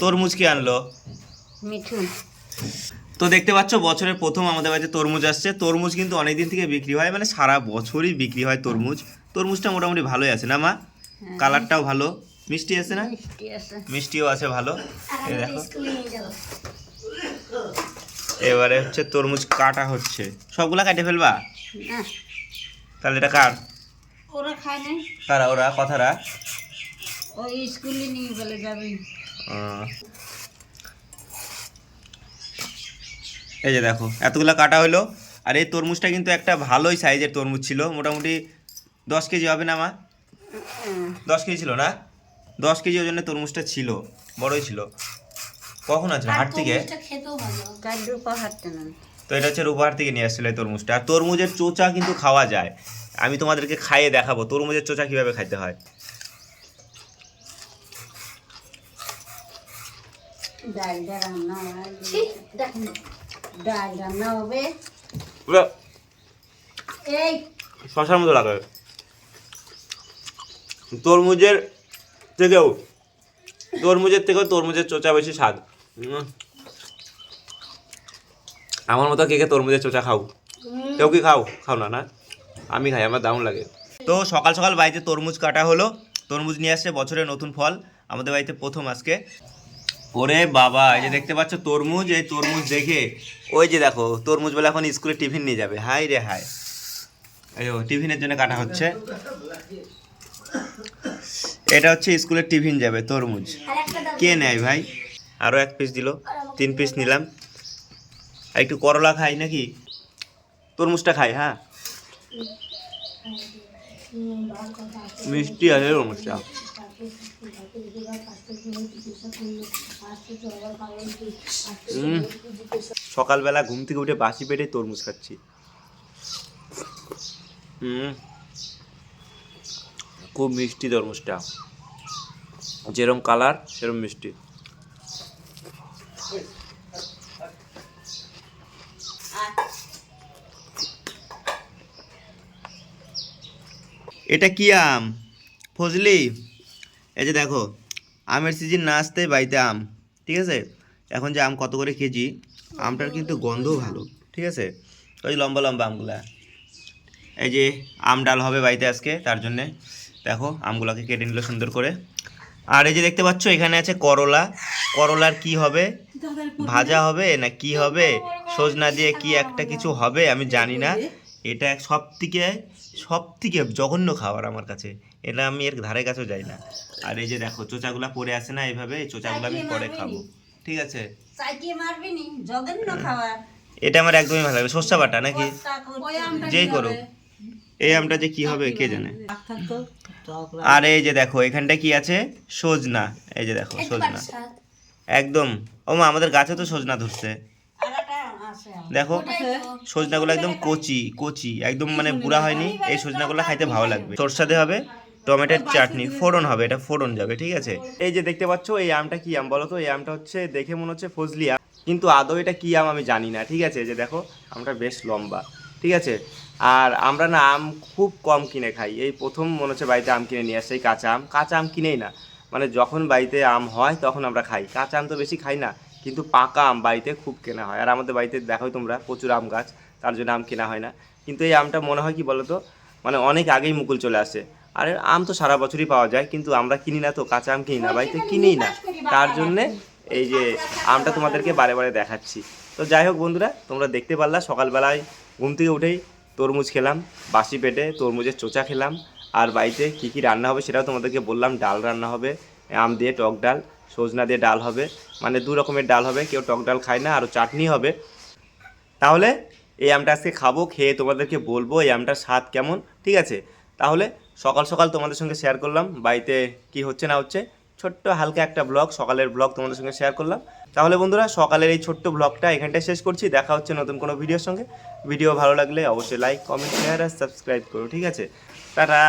তরমুজ কি আনলো? মিঠুন তো দেখতে পাচ্ছ বছরের প্রথম আমাদের বাড়িতে তরমুজ আসছে। তরমুজ কিন্তু অনেক দিন থেকে বিক্রি হয় মানে সারা বছরই বিক্রি হয় তরমুজ। তরমুজটা মোটামুটি ভালোই আছে না মা? কালারটাও ভালো। মিষ্টি আছে না? মিষ্টিও আছে ভালো। দেখো। এবারে হচ্ছে তরমুজ কাটা হচ্ছে। সবগুলা কাটে ফেলবা? তাহলে এটা কার? ওরা খায় নাই। কারা ওরা কথারা। ওই স্কুলে নিয়ে বলে যাবি। এই যে দেখো এতগুলা কাটা হলো আর এই তরমুজটা কিন্তু একটা ভালোই সাইজের তরমুজ ছিল মোটামুটি দশ কেজি হবে না মা? দশ কেজি ছিল না? দশ কেজি ওজনে তরমুজটা ছিল বড়ই ছিল। কখন আছে? হাট থেকে? তো এটা হচ্ছে রূপাহার থেকে নিয়ে আসছিল এই তরমুজটা। আর তরমুজের চোচা কিন্তু খাওয়া যায়। আমি তোমাদেরকে খাইয়ে দেখাবো তরমুজের চোচা কীভাবে খাইতে হয়। ডালটা রান্না দেখুন ডাল রান্না হবে। পুরো এই। শশার মতো লাগে তরমুজের থেকেও তরমুজের থেকেও তরমুজের চোচা বেশি স্বাদ। আমার মতো কে কে তরমুজের চোচা খাও? কেউ কি খাও? খাও না না? আমি খাই আমার দারুণ লাগে। তো সকাল সকাল বাড়িতে তরমুজ কাটা হলো। তরমুজ নিয়ে আসছে বছরের নতুন ফল। আমাদের বাড়িতে প্রথম আজকে। ওরে বাবা এই যে দেখতে পাচ্ছ তরমুজ এই তরমুজ দেখে ওই যে দেখো তরমুজ বলে এখন স্কুলে টিফিন নিয়ে যাবে। হাই রে হাই এই ও, টিফিনের জন্য কাটা হচ্ছে। এটা হচ্ছে স্কুলের টিফিন যাবে তরমুজ। কে নেয় ভাই? আরও এক পিস দিল তিন পিস নিলাম। একটু করলা খাই নাকি? তরমুজটা খাই হ্যাঁ? মিষ্টি আছে তরমুজটা। সকালবেলা ঘুম থেকে উঠে বাসি পেটে তরমুজ খাচ্ছি। হুম। খুব মিষ্টি তরমুজটা। যেরম কালার, সেরম মিষ্টি। এটা কি আম? ফজলি? এই যে দেখো, আমের সিজন না আসতে বাড়িতে আম, ঠিক আছে? এখন যে আম কত করে কেজি? আমটার কিন্তু গন্ধও ভালো, ঠিক আছে? ওই লম্বা লম্বা আমগুলা। এই যে আম ডাল হবে বাড়িতে আজকে, তার জন্যে। দেখো, আমগুলোকে কেটে নিল সুন্দর করে। আর এই যে দেখতে পাচ্ছ, এখানে আছে করলা। করলার কি হবে? ভাজা হবে না কি হবে? সজনা দিয়ে কি একটা কিছু হবে? আমি জানি না। এটা সব থেকে সব থেকে জঘন্য খাবার আমার কাছে। এটা আমি এর ধারে কাছেও যাই না। আর এই যে দেখো চোচাগুলা পরে আসে না এইভাবে এই চোচাগুলো আমি পরে খাব। ঠিক আছে? চাইকিয়ে জঘন্য খাবার। এটা আমার একদমই ভালো লাগে। সর্ষা বাটা নাকি? যেই করো এই আমটা যে কি হবে কে জানে? আর এই যে দেখো এখানটা কি আছে? সজনা। এই যে দেখো সজনা। একদম। ও মা আমাদের গাছে তো সজনা ধরছে আর একটা আছে আম। দেখো সজনাগুলো একদম কচি কচি একদম মানে বুড়া হয়নি। এই সজনাগুলো খাইতে ভালো লাগবে। সরষা দিয়ে হবে টমেটোর চাটনি ফোড়ন হবে এটা ফোড়ন যাবে ঠিক আছে? এই যে দেখতে পাচ্ছ এই আমটা কি আম বলো তো? এই আমটা হচ্ছে দেখে মনে হচ্ছে ফজলি আম। কিন্তু আদৌ এটা কি আম আমি জানি না ঠিক আছে? যে দেখো আমটা বেশ লম্বা ঠিক আছে? আর আমরা না আম খুব কম কিনে খাই। এই প্রথম মনে হচ্ছে বাড়িতে আম কিনে নিয়ে আসছে এই কাঁচা আম। কাঁচা আম কিনেই না। মানে যখন বাড়িতে আম হয় তখন আমরা খাই। কাঁচা আম তো বেশি খাই না। কিন্তু পাকা আম বাড়িতে খুব কেনা হয়। আর আমাদের বাড়িতে দেখো তোমরা প্রচুর আম গাছ তার জন্য আম কেনা হয় না। কিন্তু এই আমটা মনে হয় কি বলতো মানে অনেক আগেই মুকুল চলে আসে। আর আম তো সারা বছরই পাওয়া যায় কিন্তু আমরা কিনি না তো কাঁচা আম কিনি না বাড়িতে কিনিই না। তার জন্যে এই যে আমটা তোমাদেরকে বারে বারে দেখাচ্ছি। তো যাই হোক বন্ধুরা তোমরা দেখতে পারলা সকালবেলায় ঘুম থেকে উঠেই তরমুজ খেলাম বাসি পেটে তরমুজের চোচা খেলাম। আর বাড়িতে কী কী রান্না হবে সেটাও তোমাদেরকে বললাম ডাল রান্না হবে আম দিয়ে টক ডাল। সজনা দিয়ে ডাল হবে। মানে দু রকমের ডাল হবে, কেউ টক ডাল খায় না আরও চাটনি হবে। তাহলে এই আমটা আজকে খাব, খেয়ে তোমাদেরকে বলব এই আমটার স্বাদ কেমন, ঠিক আছে? তাহলে সকাল সকাল তোমাদের সঙ্গে শেয়ার করলাম, বাড়িতে কি হচ্ছে না হচ্ছে, ছোট্ট হালকা একটা ব্লগ সকালের ব্লগ তোমাদের সঙ্গে শেয়ার করলাম। তাহলে বন্ধুরা, সকালের এই ছোট্ট ব্লগটা এখানটায় শেষ করছি, দেখা হচ্ছে নতুন কোনো ভিডিওর সঙ্গে। ভিডিও ভালো লাগলে অবশ্যই লাইক কমেন্ট শেয়ার আর সাবস্ক্রাইব করো, ঠিক আছে? টাটা!